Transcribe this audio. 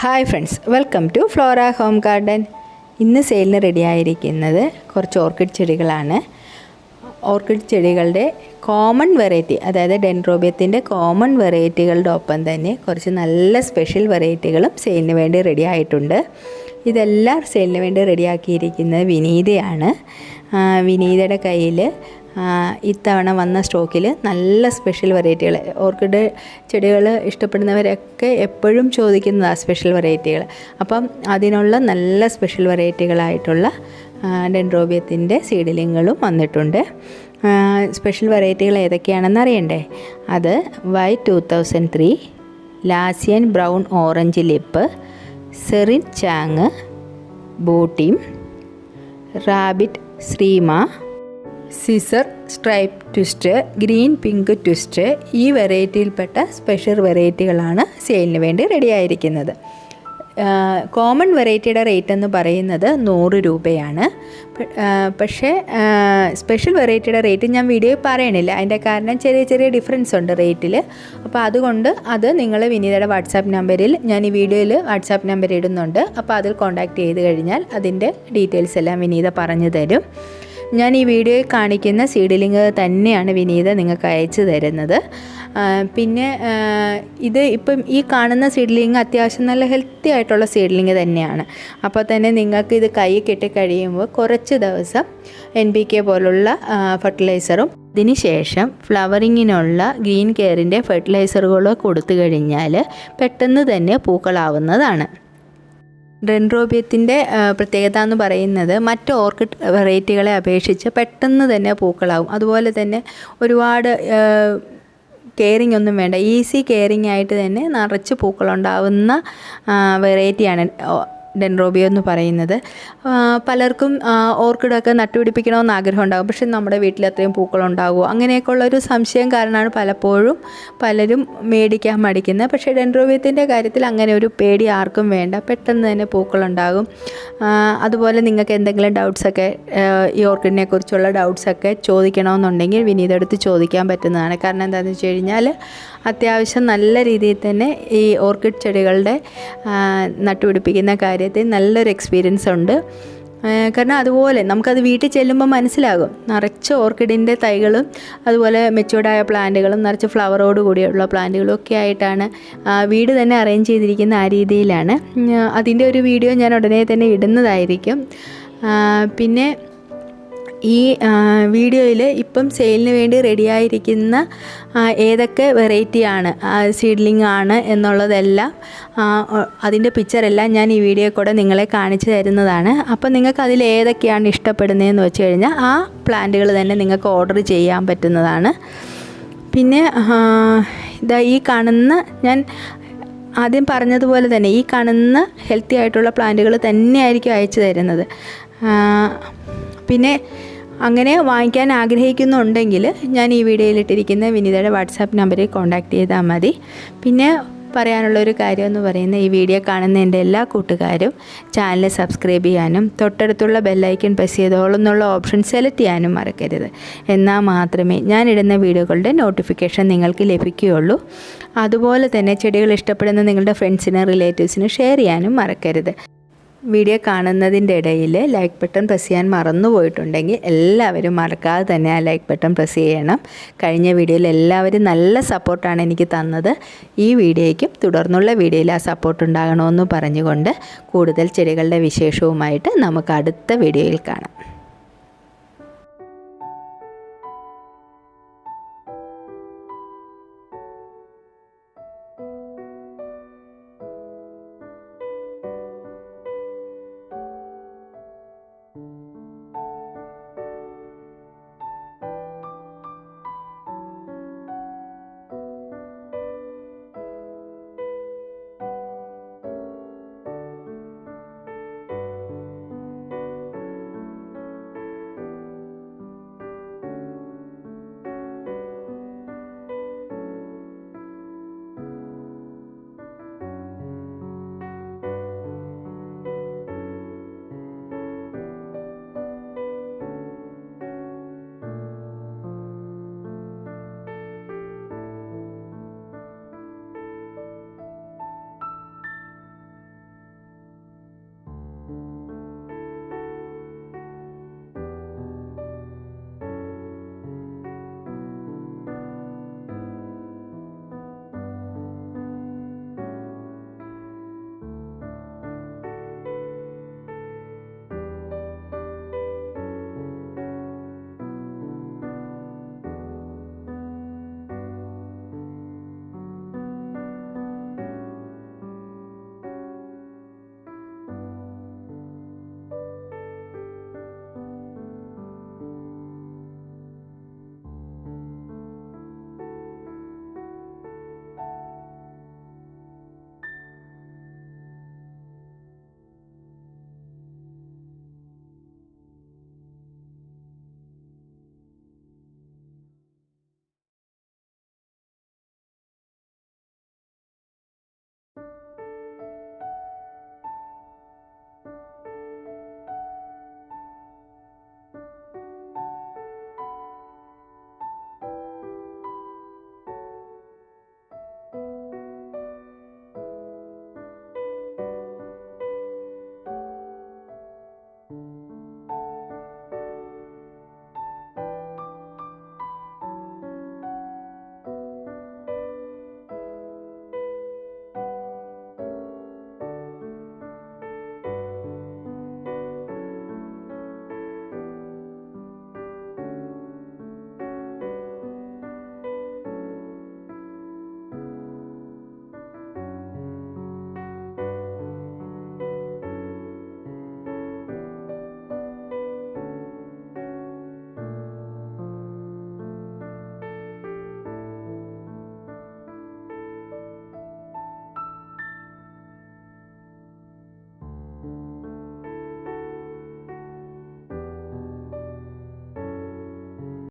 Hi friends welcome to Flora Home Garden ഇന്ന് സെയിലിന് ready ആയിരിക്കുന്നത് കുറച്ച് ഓർക്കിഡ് ചെടികളാണ്. ഓർക്കിഡ് ചെടികളുടെ കോമൺ വെറൈറ്റി അതായത് ഡെൻഡ്രോബിയത്തിന്റെ കോമൺ വെറൈറ്റികളുടെ ഒപ്പം തന്നെ കുറച്ച് നല്ല സ്പെഷ്യൽ വെറൈറ്റികളും സെയിലിന് വേണ്ടി റെഡി ആയിട്ടുണ്ട്. ഇതെല്ലാം സെയിലിന് വേണ്ടി റെഡിയാക്കിയിരിക്കുന്നത് വിനീതയാണ്. വിനീതയുടെ കയ്യിൽ ഇത്തവണ വന്ന സ്റ്റോക്കിൽ നല്ല സ്പെഷ്യൽ വെറൈറ്റികൾ. ഓർക്കിഡ് ചെടികൾ ഇഷ്ടപ്പെടുന്നവരൊക്കെ എപ്പോഴും ചോദിക്കുന്നതാണ് സ്പെഷ്യൽ വെറൈറ്റികൾ. അപ്പം അതിനുള്ള നല്ല സ്പെഷ്യൽ വെറൈറ്റികളായിട്ടുള്ള ഡെൻഡ്രോബിയത്തിന്റെ സീഡിലിങ്ങുകളും വന്നിട്ടുണ്ട്. സ്പെഷ്യൽ വെറൈറ്റികൾ ഏതൊക്കെയാണെന്ന് അറിയണ്ടേ? അത് വൈ ടു തൗസൻഡ് ത്രീ ലാസിയൻ ബ്രൗൺ ഓറഞ്ച് ലിപ്പ് സെറിൻ ചാങ് ബോട്ടിം rabbit ശ്രീമ scissor stripe twist green pink twist ഈ വെറൈറ്റിയിൽപ്പെട്ട സ്പെഷ്യൽ വെറൈറ്റികളാണ് സെയിലിന് വേണ്ടി റെഡി ആയിരിക്കുന്നത്. കോമൺ വെറൈറ്റിയുടെ റേറ്റ് എന്ന് പറയുന്നത് നൂറ് രൂപയാണ്. പക്ഷേ സ്പെഷ്യൽ വെറൈറ്റിയുടെ റേറ്റ് ഞാൻ വീഡിയോയിൽ പറയണില്ല. അതിന്റെ കാരണം ചെറിയ ചെറിയ ഡിഫറൻസ് ഉണ്ട് റേറ്റിൽ അപ്പോൾ അതുകൊണ്ട് അത് നിങ്ങൾ വിനീതയുടെ വാട്സാപ്പ് നമ്പറിൽ ഞാൻ ഈ വീഡിയോയിൽ വാട്സാപ്പ് നമ്പർ ഇടുന്നുണ്ട്. അപ്പോൾ അതിൽ കോൺടാക്റ്റ് ചെയ്ത് കഴിഞ്ഞാൽ അതിന്റെ ഡീറ്റെയിൽസ് എല്ലാം വിനീത പറഞ്ഞു തരും. ഞാൻ ഈ വീഡിയോയിൽ കാണിക്കുന്ന സീഡിലിംഗ് തന്നെയാണ് വിനീത നിങ്ങൾക്ക് അയച്ചു തരുന്നത്. പിന്നെ ഇത് ഇപ്പം ഈ കാണുന്ന സീഡ്ലിംഗ് അത്യാവശ്യം നല്ല ഹെൽത്തി ആയിട്ടുള്ള സീഡ്ലിംഗ് തന്നെയാണ്. അപ്പോൾ തന്നെ നിങ്ങൾക്ക് ഇത് കൈ കിട്ടിക്കഴിയുമ്പോൾ കുറച്ച് ദിവസം എൻ പി കെ പോലുള്ള ഫെർട്ടിലൈസറും ഇതിന് ശേഷം ഫ്ലവറിങ്ങിനുള്ള ഗ്രീൻ കെയറിന്റെ ഫെർട്ടിലൈസറുകളോ കൊടുത്തു കഴിഞ്ഞാൽ പെട്ടെന്ന് തന്നെ പൂക്കളാവുന്നതാണ്. ഡെൻഡ്രോബിയത്തിന്റെ പ്രത്യേകത എന്ന് പറയുന്നത് മറ്റ് ഓർക്കിഡ് വെറൈറ്റികളെ അപേക്ഷിച്ച് പെട്ടെന്ന് തന്നെ പൂക്കളാവും. അതുപോലെ തന്നെ ഒരുപാട് കെയറിങ് ഒന്നും വേണ്ട ഈസി കെയറിങ് ആയിട്ട് തന്നെ നിറച്ച് പൂക്കളുണ്ടാവുന്ന വെറൈറ്റിയാണ് ഡെൻഡ്രോബിയോ എന്ന് പറയുന്നത്. പലർക്കും ഓർക്കിഡൊക്കെ നട്ടുപിടിപ്പിക്കണമെന്ന് ആഗ്രഹം ഉണ്ടാകും പക്ഷെ നമ്മുടെ വീട്ടിൽ അത്രയും പൂക്കളുണ്ടാകുമോ അങ്ങനെയൊക്കെ ഉള്ളൊരു സംശയം കാരണമാണ് പലപ്പോഴും പലരും മേടിക്കാൻ മടിക്കുന്നത്. പക്ഷേ ഡെൻറോബിയത്തിന്റെ കാര്യത്തിൽ അങ്ങനെ ഒരു പേടി ആർക്കും വേണ്ട. പെട്ടെന്ന് തന്നെ പൂക്കളുണ്ടാകും. അതുപോലെ നിങ്ങൾക്ക് എന്തെങ്കിലും ഡൗട്ട്സൊക്കെ ഈ ഓർക്കിഡിനെ കുറിച്ചുള്ള ഡൗട്ട്സൊക്കെ ചോദിക്കണമെന്നുണ്ടെങ്കിൽ വിനീതെടുത്ത് ചോദിക്കാൻ പറ്റുന്നതാണ്. കാരണം എന്താണെന്ന് വെച്ച് കഴിഞ്ഞാൽ അത്യാവശ്യം നല്ല രീതിയിൽ തന്നെ ഈ ഓർക്കിഡ് ചെടികളുടെ നട്ടുപിടിപ്പിക്കുന്ന കാര്യത്തിൽ നല്ലൊരു എക്സ്പീരിയൻസ് ഉണ്ട്. കാരണം അതുപോലെ നമുക്കത് വീട്ടിൽ ചെല്ലുമ്പോൾ മനസ്സിലാകും. നിറച്ച് ഓർക്കിഡിന്റെ തൈകളും അതുപോലെ മെച്ചൂർഡായ പ്ലാന്റുകളും നിറച്ച് ഫ്ലവറോട് കൂടിയുള്ള പ്ലാന്റുകളും ഒക്കെ ആയിട്ടാണ് വീട് തന്നെ അറേഞ്ച് ചെയ്തിരിക്കുന്ന ആ രീതിയിലാണ്. അതിന്റെ ഒരു വീഡിയോ ഞാൻ ഉടനെ തന്നെ ഇടുന്നതായിരിക്കും. പിന്നെ ഈ വീഡിയോയിൽ ഇപ്പം സെയിലിന് വേണ്ടി റെഡിയായിരിക്കുന്ന ഏതൊക്കെ വെറൈറ്റിയാണ് സീഡ്ലിംഗ് ആണ് എന്നുള്ളതെല്ലാം അതിന്റെ പിക്ചറെല്ലാം ഞാൻ ഈ വീഡിയോ കൂടെ നിങ്ങളെ കാണിച്ചു തരുന്നതാണ്. അപ്പം നിങ്ങൾക്ക് അതിൽ ഏതൊക്കെയാണ് ഇഷ്ടപ്പെടുന്നതെന്ന് വെച്ച് കഴിഞ്ഞാൽ ആ പ്ലാന്റുകൾ തന്നെ നിങ്ങൾക്ക് ഓർഡർ ചെയ്യാൻ പറ്റുന്നതാണ്. പിന്നെ ഇതാ ഈ കാണുന്ന ഞാൻ ആദ്യം പറഞ്ഞതുപോലെ തന്നെ ഈ കാണുന്ന ഹെൽത്തി ആയിട്ടുള്ള പ്ലാന്റുകൾ തന്നെയായിരിക്കും അയച്ചു തരുന്നത്. പിന്നെ അങ്ങനെ വാങ്ങിക്കാൻ ആഗ്രഹിക്കുന്നുണ്ടെങ്കിൽ ഞാൻ ഈ വീഡിയോയിൽ ഇട്ടിരിക്കുന്ന വിനീതയുടെ വാട്സാപ്പ് നമ്പറിൽ കോൺടാക്റ്റ് ചെയ്താൽ മതി. പിന്നെ പറയാനുള്ള ഒരു കാര്യം എന്ന് പറയുന്നത് ഈ വീഡിയോ കാണുന്ന എന്റെ എല്ലാ കൂട്ടുകാരും ചാനൽ സബ്സ്ക്രൈബ് ചെയ്യാനും തൊട്ടടുത്തുള്ള ബെല്ലൈക്കൺ പ്രസ് ചെയ്തോളം എന്നുള്ള ഓപ്ഷൻ സെലക്ട് ചെയ്യാനും മറക്കരുത്. എന്നാൽ മാത്രമേ ഞാനിടുന്ന വീഡിയോകളുടെ നോട്ടിഫിക്കേഷൻ നിങ്ങൾക്ക് ലഭിക്കുകയുള്ളൂ. അതുപോലെ തന്നെ ചെടികൾ ഇഷ്ടപ്പെടുന്ന നിങ്ങളുടെ ഫ്രണ്ട്സിന് റിലേറ്റീവ്സിന് ഷെയർ ചെയ്യാനും മറക്കരുത്. വീഡിയോ കാണുന്നതിന്റെ ഇടയിൽ ലൈക്ക് ബട്ടൺ പ്രസ് ചെയ്യാൻ മറന്നു പോയിട്ടുണ്ടെങ്കിൽ എല്ലാവരും മറക്കാതെ തന്നെ ആ ലൈക്ക് ബട്ടൺ പ്രസ് ചെയ്യണം. കഴിഞ്ഞ വീഡിയോയിൽ എല്ലാവരും നല്ല സപ്പോർട്ടാണ് എനിക്ക് തന്നത്. ഈ വീഡിയോയ്ക്കും തുടർന്നുള്ള വീഡിയോയിൽ ആ സപ്പോർട്ട് ഉണ്ടാകണമെന്ന് പറഞ്ഞുകൊണ്ട് കൂടുതൽ ചെടികളുടെ വിശേഷവുമായിട്ട് നമുക്ക് അടുത്ത വീഡിയോയിൽ കാണാം.